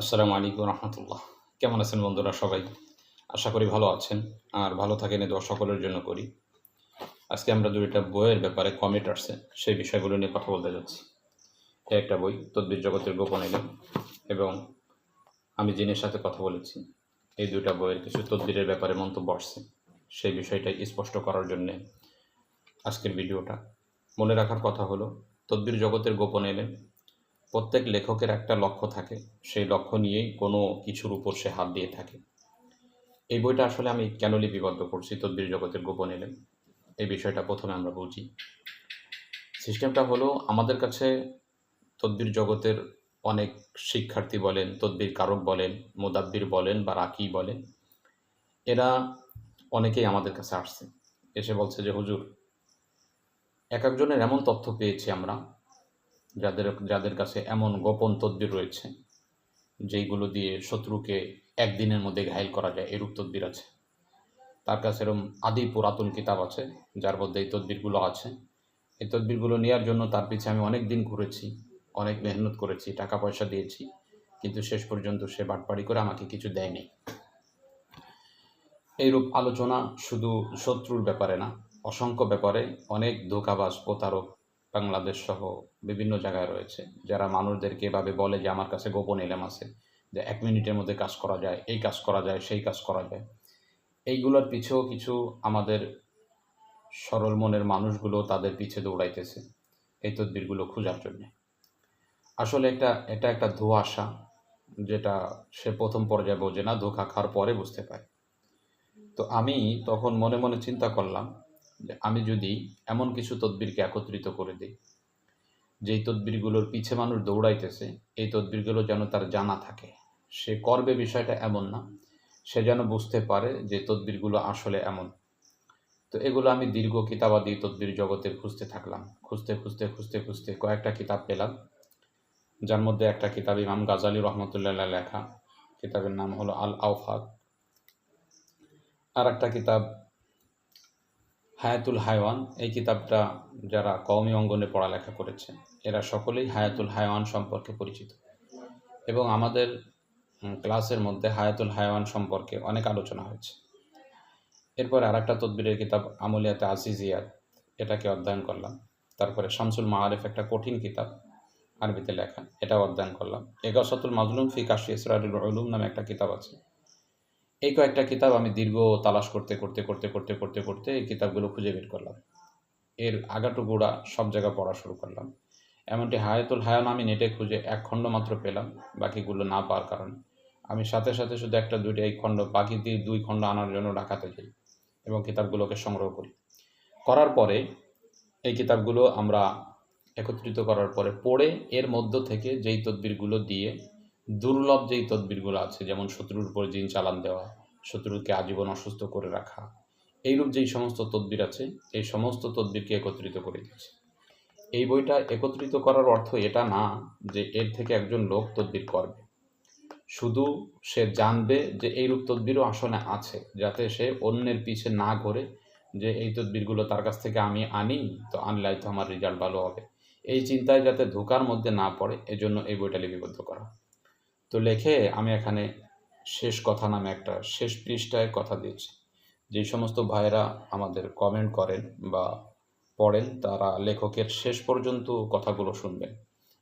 আসসালামু আলাইকুম রহমতুল্লাহ। কেমন আছেন বন্ধুরা সবাই? আশা করি ভালো আছেন। আর ভালো থাকেন এ দোয়া সকলের জন্য করি। আজকে আমরা দুইটা বইয়ের ব্যাপারে কমেন্ট আসছে, সেই বিষয়গুলো নিয়ে কথা বলতে যাচ্ছি। একটা বই, তদ্বির জগতের গোপন এলেন এবং আমি জিনের সাথে কথা বলেছি। এই দুইটা বইয়ের কিছু তদ্বিরের ব্যাপারে মন্তব্য আসছে। সেই বিষয়টাই স্পষ্ট করার জন্যে আজকের ভিডিওটা। মনে রাখার কথা হলো, তদ্বির জগতের গোপন এলেম প্রত্যেক লেখকের একটা লক্ষ্য থাকে। সেই লক্ষ্য নিয়েই কোনো কিছুর উপর সে হাত দিয়ে থাকে। এই বইটা আসলে আমি কেন লিপিবদ্ধ করছি তদ্বির জগতের গোপন এলেন এই বিষয়টা প্রথমে আমরা বুঝি। সিস্টেমটা হলো, আমাদের কাছে তদ্বির জগতের অনেক শিক্ষার্থী বলেন, তদ্বির কারক বলেন, মোদাব্বির বলেন বা রাকি বলেন, এরা অনেকেই আমাদের কাছে আসছে। এসে বলছে যে, হুজুর, এক একজনের এমন তথ্য পেয়েছি আমরা যাদের যাদের কাছে এমন গোপন তদ্বির রয়েছে, যেইগুলো দিয়ে শত্রুকে একদিনের মধ্যে ঘায়ল করা যায়, এরূপ তদ্বির আছে। তার কাছে এরকম আদি পুরাতন কিতাব আছে, যার মধ্যে এই তদ্বিরগুলো আছে। এই তদ্বিরগুলো নেওয়ার জন্য তার পিছে আমি অনেক দিন ঘুরেছি, অনেক মেহনত করেছি টাকা পয়সা দিয়েছি, কিন্তু শেষ পর্যন্ত সে বাটপাড়ি করে আমাকে কিছু দেয়নি। এইরূপ আলোচনা শুধু শত্রুর ব্যাপারে না, অসংখ্য ব্যাপারে অনেক ধোকাবাজ প্রতারক বাংলাদেশ সহ বিভিন্ন জায়গায় রয়েছে। যারা মানুষদেরকে এভাবে বলে যে, আমার কাছে গোপন এলেম আছে, যে এক মিনিটের মধ্যে কাজ করা যায়, এই কাজ করা যায়, সেই কাজ করা যায়। এইগুলোর পিছেও কিছু আমাদের সরল মনের মানুষগুলো তাদের পিছে দৌড়াইতেছে এই তদবিরগুলো খোঁজার জন্য। আসলে একটা, এটা একটা ধোঁয়াশা, যেটা সে প্রথম পর্যায়ে বোঝে না, ধোকা খাওয়ার পরে বুঝতে পারে তো আমি তখন মনে মনে চিন্তা করলাম আমি যদি এমন কিছু তদবিরকে একত্রিত করে দিই, যেই তদবিরগুলোর পিছে মানুষ দৌড়াইতেছে, এই তদবিরগুলো যেন তার জানা থাকে। সে করবে বিষয়টা এমন না, সে যেন বুঝতে পারে যে তদবিরগুলো আসলে এমন। তো এগুলো আমি দীর্ঘ কিতাবাদি তদবির জগতের খুঁজতে থাকলাম। খুঁজতে খুঁজতে খুঁজতে খুঁজতে কয়েকটা কিতাব পেলাম। যার মধ্যে একটা কিতাব ইমাম গাজালি রহমতুল্লাহ লেখা। কিতাবের নাম হলো আল আউফাক আর একটা কিতাব হায়াতুল হায়ওয়ান, এই কিতাবটা যারা কওমি অঙ্গনে পড়ালেখা করেছে এরা সকলেই হায়াতুল হায়ওয়ান সম্পর্কে পরিচিত। এবং আমাদের ক্লাসের মধ্যে হায়াতুল হায়ওয়ান সম্পর্কে অনেক আলোচনা হয়েছে। এরপর আর একটা তদবিরের কিতাব, আমলিয়াতে আজিজিয়াত এটাকে অধ্যয়ন করলাম। তারপরে শামসুল মাহারিফ একটা কঠিন কিতাব, আরবিতে লেখা, এটাও অধ্যয়ন করলাম। এগাসতুল মাজলুম ফি কাশি ইসরারুল নামে একটা কিতাব আছে। এই কয়েকটা কিতাব আমি দীর্ঘ তালাশ করতে করতে করতে করতে করতে করতে এই কিতাবগুলো খুঁজে বের করলাম। এর আগাটু গোড়া সব জায়গা পড়া শুরু করলাম। এমনটি হায়াতুল হায়ান আমি নেটে খুঁজে এক খণ্ড মাত্র পেলাম, বাকিগুলো না পাওয়ার কারণে। আমি সাথে সাথে শুধু একটা, দুইটা এই খণ্ড, বাকি দিয়ে দুই খণ্ড আনার জন্য ঢাকাতে যাই এবং কিতাবগুলোকে সংগ্রহ করি। করার পরে এই কিতাবগুলো আমরা একত্রিত করার পরে পড়ে এর মধ্য থেকে যেই তদবিরগুলো দিয়ে দুর্লভ যেই তদবিরগুলো আছে, যেমন শত্রুর উপর জিন চালান দেওয়া, শত্রুকে আজীবন অসুস্থ করে রাখা, এইরূপ যেই সমস্ত তদবির আছে, এই সমস্ত তদবিরকে একত্রিত করে দিচ্ছে এই বইটা একত্রিত করার অর্থ এটা না যে এর থেকে একজন লোক তদবির করবে। শুধু সে জানবে যে এইরূপ তদবিরও আসনে আছে, যাতে সে অন্যের পিছে না ঘরে যে এই তদবিরগুলো তার কাছ থেকে আমি আনি, তো আনলাই তো আমার রেজাল্ট ভালো হবে। এই চিন্তায় যাতে ধোকার মধ্যে না পড়ে, এজন্য এই বইটা লিপিবদ্ধ করা। তো লেখে আমি এখানে শেষ কথা নামে একটা শেষ পৃষ্ঠায় কথা দিয়েছি। যে সমস্ত ভাইয়েরা আমাদের কমেন্ট করেন বা পড়েন, তারা লেখকের শেষ পর্যন্ত কথাগুলো শুনবেন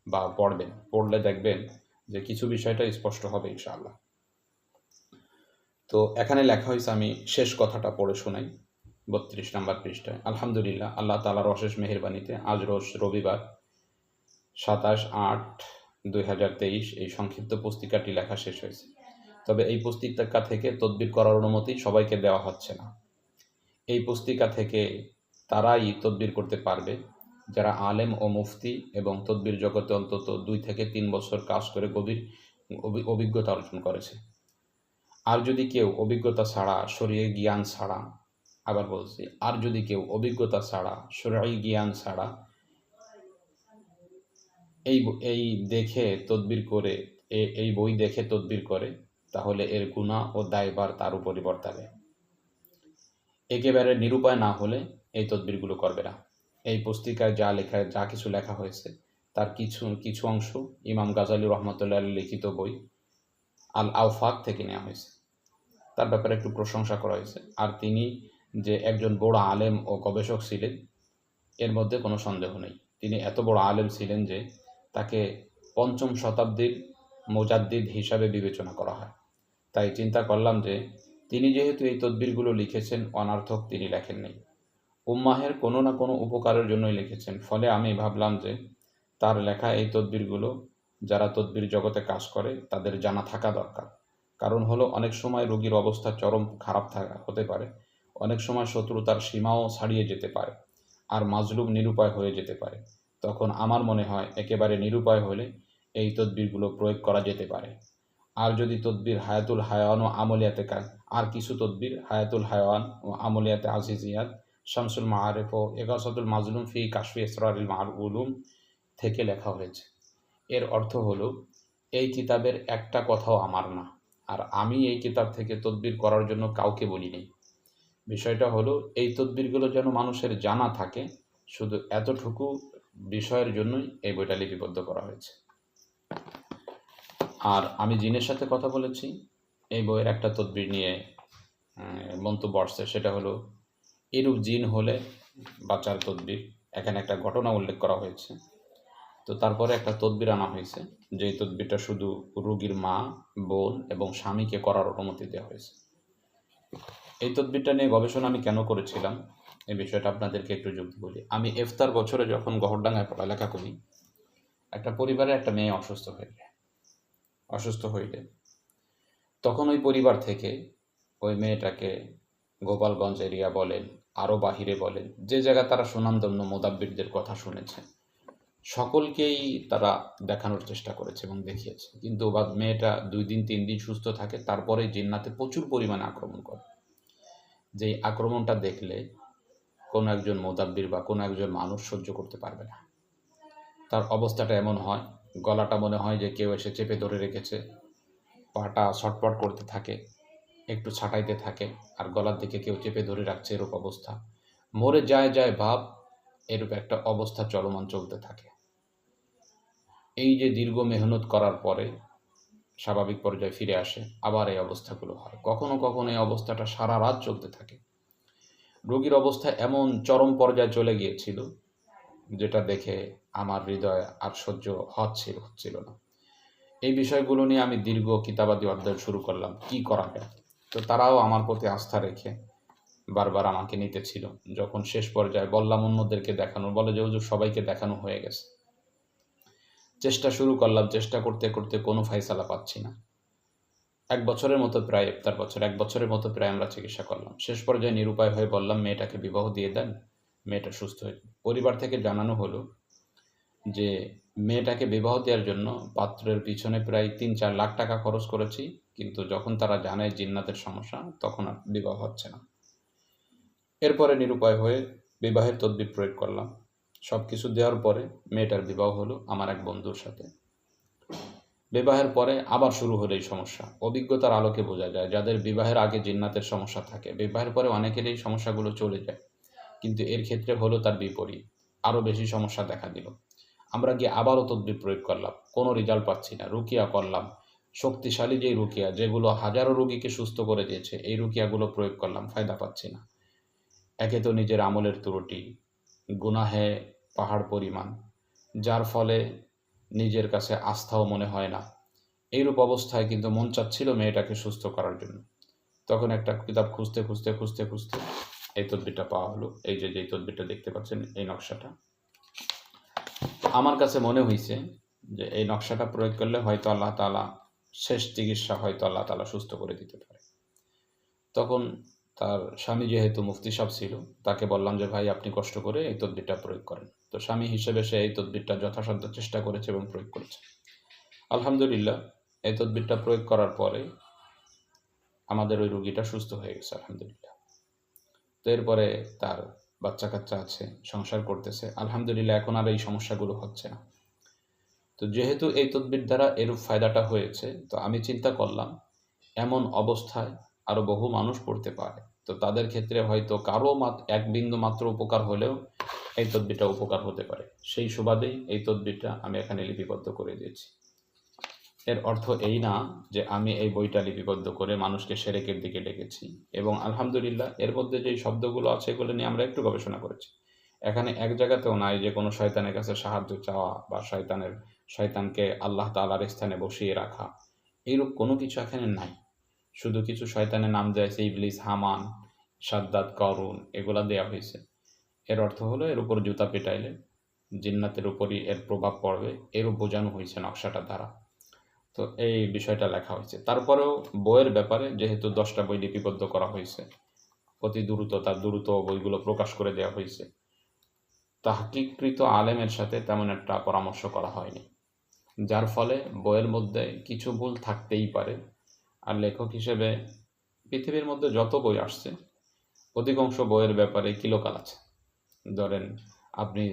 বা পড়বেন। পড়লে দেখবেন যে কিছু বিষয়টা স্পষ্ট হবে ইনশাআল্লাহ। তো এখানে লেখা হয়েছে, আমি শেষ কথাটা পড়ে শোনাই বত্রিশ নাম্বার পৃষ্ঠায়। আলহামদুলিল্লাহ, আল্লাহ তালার অশেষ মেহরবানিতে আজ রোজ রবিবার সাতাশ আট দুই হাজার তেইশ এই সংক্ষিপ্ত পুস্তিকাটি লেখা শেষ হয়েছে। তবে এই পুস্তিকা থেকে তদবির করার অনুমতি সবাইকে দেওয়া হচ্ছে না। এই পুস্তিকা থেকে তারাই তদবির করতে পারবে, যারা আলেম ও মুফতি এবং তদবির জগতে অন্তত দুই থেকে তিন বছর কাজ করে গভীর অভিজ্ঞতা অর্জন করেছে। আর যদি কেউ অভিজ্ঞতা ছাড়া শরীরে জ্ঞান ছাড়া, আবার বলছি, আর যদি কেউ অভিজ্ঞতা ছাড়া শরীর জ্ঞান ছাড়া এই এই দেখে তদবির করে এই বই দেখে তদবির করে, তাহলে এর গুণা ও দায়বার তার উপরই বর্তাবে। একেবারে নিরুপায় না হলে এই তদবিরগুলো করবে না। এই পুস্তিকায় যা লেখা, যা কিছু লেখা হয়েছে, তার কিছু কিছু অংশ ইমাম গাজালি রহমতুল্লাহ লিখিত বই আল আউফাক থেকে নেওয়া হয়েছে। তার ব্যাপারে একটু প্রশংসা করা হয়েছে। আর তিনি যে একজন বড় আলেম ও গবেষক ছিলেন, এর মধ্যে কোনো সন্দেহ নেই। তিনি এত বড় আলেম ছিলেন যে পঞ্চম শতাব্দীর মোজাদ্দিদ হিসাবে বিবেচনা করা হয়। তাই চিন্তা করলাম যে, তিনি যেহেতু এই তদবিরগুলো লিখেছেন, অনার্থক তিনি লেখেননি। উম্মাহের কোনো না কোনো উপকারের জন্যই লিখেছেন। ফলে আমি ভাবলাম যে, তার লেখা এই তদবিরগুলো, যারা তদবির জগতে কাজ করে, তাদের জানা থাকা দরকার। কারণ হলো, অনেক সময় রোগীর অবস্থা চরম খারাপ থাকা হতে পারে, অনেক সময় শত্রুতার সীমাও ছাড়িয়ে যেতে পারে, আর মাজলুম নিরুপায় হয়ে যেতে পারে। তখন আমার মনে হয় একেবারে নিরুপায় হলে এই তদবিরগুলো প্রয়োগ করা যেতে পারে। আর যদি তদবির হায়াতুল হায়ান ও আমলিয়াতে কা- আর কিছু তদবির হায়াতুল হায়ান ও আমলিয়াতে আজিজিয়াত শামসুল মাহারেফ ও এগাসতুল মাজলুম ফি কাশফি ইসরারিল মার উলুম থেকে লেখা হয়েছে। এর অর্থ হলো, এই কিতাবের একটা কথাও আমার না, আর আমি এই কিতাব থেকে তদবির করার জন্য কাউকে বলিনি। বিষয়টা হলো, এই তদবিরগুলো যেন মানুষের জানা থাকে, শুধু এতটুকু বিষয়ের জন্যই এই বইটা লিপিবদ্ধ করা হয়েছে। আর আমি জিনের সাথে কথা বলেছি, এই বইয়ের একটা তদবির নিয়ে মন্তব্য আসছে, সেটা হলো, এরূপ জিন হলে বাচ্চার তদবির। এখানে একটা ঘটনা উল্লেখ করা হয়েছে। তো তারপরে একটা তদবির আনা হয়েছে যে তদবিরটা শুধু রোগীর মা, বোন এবং স্বামীকে করার অনুমতি দেওয়া হয়েছে। এই তদবিরটা নিয়ে গবেষণা আমি কেন করেছিলাম? এই বিষয়টা আপনাদেরকে একটু যুক্তি বলি। আমি ইফতার বছরে যখন গহরডাঙ্গায় পড়ালেখা করি, একটা পরিবারে একটা মেয়ে অসুস্থ যায়। অসুস্থ হইলে। তখন ওই পরিবার থেকে ওই মেয়েটাকে গোপালগঞ্জ এরিয়া বলেন, আরও বাহিরে বলেন, যে জায়গায় তারা সুনামধন্য মোদাব্বিরদের কথা শুনেছে, সকলকেই তারা দেখানোর চেষ্টা করেছে এবং দেখিয়েছে। কিন্তু বা মেয়েটা দুই দিন, তিন দিন সুস্থ থাকে তারপরে জিন্নাতে প্রচুর পরিমাণে আক্রমণ করে। যেই আক্রমণটা দেখলে কোনো একজন মোদাব্বির বা কোনো একজন মানুষ সহ্য করতে পারবে না। তার অবস্থাটা এমন হয়, গলাটা মনে হয় যে কেউ এসে চেপে ধরে রেখেছে, পাটা ছটপট করতে থাকে, একটু ছাটাইতে থাকে, আর গলার দিকে কেউ চেপে ধরে রাখছে এরূপ অবস্থা। মরে যায় যায় ভাব, এরূপ একটা অবস্থা চলমান চলতে থাকে। এই যে দীর্ঘ মেহনত করার পরে স্বাভাবিক পর্যায়ে ফিরে আসে, আবার এই অবস্থাগুলো হয়। কখনো কখনো এই অবস্থাটা সারা রাত চলতে থাকে। রোগীর অবস্থা এমন চরম পর্যায়ে চলে গিয়েছিল, যেটা দেখে আমার হৃদয় আর সহ্য হচ্ছিল হচ্ছিল না। এই বিষয়গুলো নিয়ে আমি দীর্ঘ কিতাবাদি অধ্যয়ন শুরু করলাম, কি করা যায়? তো তারাও আমার প্রতি আস্থা রেখে বারবার আমাকে নিতেছিল, যখন শেষ পর্যায়ে বললাম অন্যদেরকে দেখানো, বলে যে, হুজুর, সবাইকে দেখানো হয়ে গেছে। চেষ্টা শুরু করলাম, চেষ্টা করতে করতে কোনো ফাইসালা পাচ্ছি না। এক বছরের মতো প্রায় ইফতার বছর, এক বছরের মতো প্রায় আমরা চিকিৎসা করলাম। শেষ পর্যায়ে নিরুপায় হয়ে বললাম, মেয়েটাকে বিবাহ দিয়ে দেন, মেয়েটা সুস্থ হয়ে। পরিবার থেকে জানানো হলো যে, মেয়েটাকে বিবাহ দেওয়ার জন্য পাত্রের পিছনে প্রায় তিন চার লাখ টাকা খরচ করেছি, কিন্তু যখন তারা জানে জিন্নাতের সমস্যা, তখন আর বিবাহ হচ্ছে না। এরপরে নিরুপায় হয়ে বিবাহের তদবির প্রয়োগ করলাম। সব কিছু দেওয়ার পরে মেয়েটার বিবাহ হলো আমার এক বন্ধুর সাথে। বিবাহের পরে আবার শুরু হলো এই সমস্যা। অভিজ্ঞতার আলোকে বোঝা যায়, যাদের বিবাহের আগে জিন্নাতের সমস্যা থাকে, বিবাহের পরে অনেকের এই সমস্যাগুলো চলে যায়। কিন্তু এর ক্ষেত্রে হলো তার বিপরীত। আরও বেশি সমস্যা দেখা দিল। আমরা গিয়ে আবারও তদবির প্রয়োগ করলাম। কোনো রেজাল্ট পাচ্ছি না। রুকিয়া করলাম। শক্তিশালী যেই রুকিয়া, যেগুলো হাজারো রোগীকে সুস্থ করে দিয়েছে, এই রুকিয়াগুলো প্রয়োগ করলাম, ফায়দা পাচ্ছি না। একে তো নিজের আমলের ত্রুটি, গুনাহে পাহাড় পরিমাণ, যার ফলে নিজের কাছে আস্থাও মনে হয় না। এইরূপ অবস্থায় কিন্তু মন চাচ্ছিল মেয়েটাকে সুস্থ করার জন্য। তখন একটা কিতাব খুঁজতে খুঁজতে খুঁজতে খুঁজতে এই তদবিরটা পাওয়া হলো। এই যে যে তদবিরটা দেখতে পাচ্ছেন, এই নকশাটা। আমার কাছে মনে হয়েছে যে এই নকশাটা প্রয়োগ করলে হয়তো আল্লাহ তালা শেষ চিকিৎসা হয়তো আল্লাহ তালা সুস্থ করে দিতে পারে। তখন তার স্বামী যেহেতু মুফতি সাহেব ছিল, তাকে বললাম যে, ভাই, আপনি কষ্ট করে এই তদবিরটা প্রয়োগ করেন। তো স্বামী হিসেবে সে এই তদবিরটা যথাসাধ্য চেষ্টা করেছে এবং প্রয়োগ করেছে। আলহামদুলিল্লাহ, এই তদবিরটা প্রয়োগ করার পরে আমাদের ওই রুগীটা সুস্থ হয়ে গেছে, আলহামদুলিল্লাহ। তো এরপরে তার বাচ্চা কাচ্চা আছে, সংসার করতেছে। আলহামদুলিল্লাহ, এখন আর এই সমস্যাগুলো হচ্ছে না। তো যেহেতু এই তদবির দ্বারা এরূপ ফায়দাটা হয়েছে, তো আমি চিন্তা করলাম, এমন অবস্থায় আরও বহু মানুষ পড়তে পারে। তো তাদের ক্ষেত্রে হয়তো কারও এক বিন্দু মাত্র উপকার হলেও এই তদবিরটা উপকার হতে পারে। সেই সুবাদেই এই তদবিরটা আমি এখানে লিপিবদ্ধ করে দিয়েছি। এর অর্থ এই না যে আমি এই বইটা লিপিবদ্ধ করে মানুষকে সেরেকের দিকে ডেকেছি এবং আলহামদুলিল্লাহ এর মধ্যে যেই শব্দগুলো আছে এগুলো নিয়ে আমরা একটু গবেষণা করেছি। এখানে এক জায়গাতেও নাই যে কোনো শয়তানের কাছে সাহায্য চাওয়া বা শয়তানের, শয়তানকে আল্লাহ তালার স্থানে বসিয়ে রাখা। এইরূপ কোনো কিছু এখানে নাই। শুধু কিছু শয়তানের নাম সেই ইবলিস, হামান, সাদ্দাত, করুন, এগুলা দেয়া হয়েছে। এর অর্থ হলো, এর উপর জুতা পেটাইলে জিন্নাতের উপরই এর প্রভাব পড়বে এরও বোঝানো হয়েছে নকশাটা দ্বারা। তো এই বিষয়টা লেখা হয়েছে। তারপরেও বইয়ের ব্যাপারে যেহেতু দশটা বই লিপিবদ্ধ করা হয়েছে, অতি দ্রুত তার দ্রুত বইগুলো প্রকাশ করে দেওয়া হয়েছে, তাহকিকৃত আলেমের সাথে তেমন একটা পরামর্শ করা হয়নি। যার ফলে বইয়ের মধ্যে কিছু ভুল থাকতেই পারে আর লেখক হিসেবে পৃথিবীর মধ্যে যত বই আসছে, অধিকাংশ বইয়ের ব্যাপারে কিলোকাল আছে। ধরেন, আপনি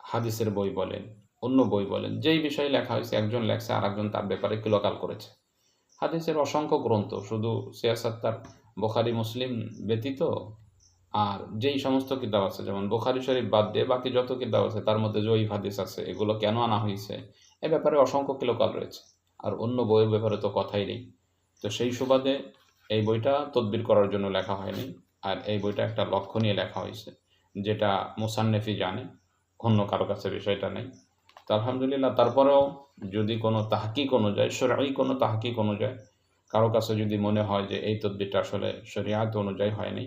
হাদিসের বই বলেন, অন্য বই বলেন, যেই বিষয়ে লেখা হয়েছে, একজন লেখছে আর একজন তার ব্যাপারে কিলোকাল করেছে। হাদিসের অসংখ্য গ্রন্থ, শুধু সিয়াসাত্তার বোখারি, মুসলিম ব্যতীত আর যেই সমস্ত কিতাব আছে, যেমন বোখারি শরীফ বাদ দিয়ে বাকি যত কিতাব আছে, তার মধ্যে জয়ীফ হাদিস আছে, এগুলো কেন আনা হয়েছে, এ ব্যাপারে অসংখ্য কিলোকাল রয়েছে। আর অন্য বইয়ের ব্যাপারে তো কথাই নেই। তো সেই সুবাদে এই বইটা তদবির করার জন্য লেখা হয়নি। আর এই বইটা একটা লক্ষ্য নিয়ে লেখা হয়েছে, যেটা মুসান্নেফি জানে, অন্য কারও কাছে বিষয়টা নেই। তো আলহামদুলিল্লাহ, তারপরেও যদি কোনো তাহকিক অনুযায়ী সরাই কোনো তাহকিক অনুযায়ী, কারও কাছে যদি মনে হয় যে এই তদবিরটা আসলে শরিয়াত অনুযায়ী হয়নি,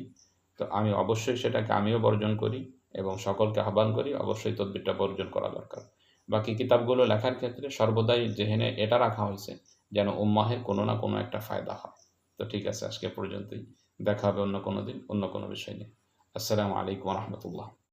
তো আমি অবশ্যই সেটাকে আমিও বর্জন করি এবং সকলকে আহ্বান করি, অবশ্যই তদবিরটা বর্জন করা দরকার। বাকি কিতাবগুলো লেখার ক্ষেত্রে সর্বদাই জেহেনে এটা রাখা হয়েছে যেন উম্মাহের কোনো না কোনো একটা ফায়দা হয়। তো ঠিক আছে, আজকে পর্যন্তই। দেখা হবে অন্য কোনো দিন, অন্য কোনো বিষয় নিয়ে। আসসালামু আলাইকুম রহমতুল্লাহ।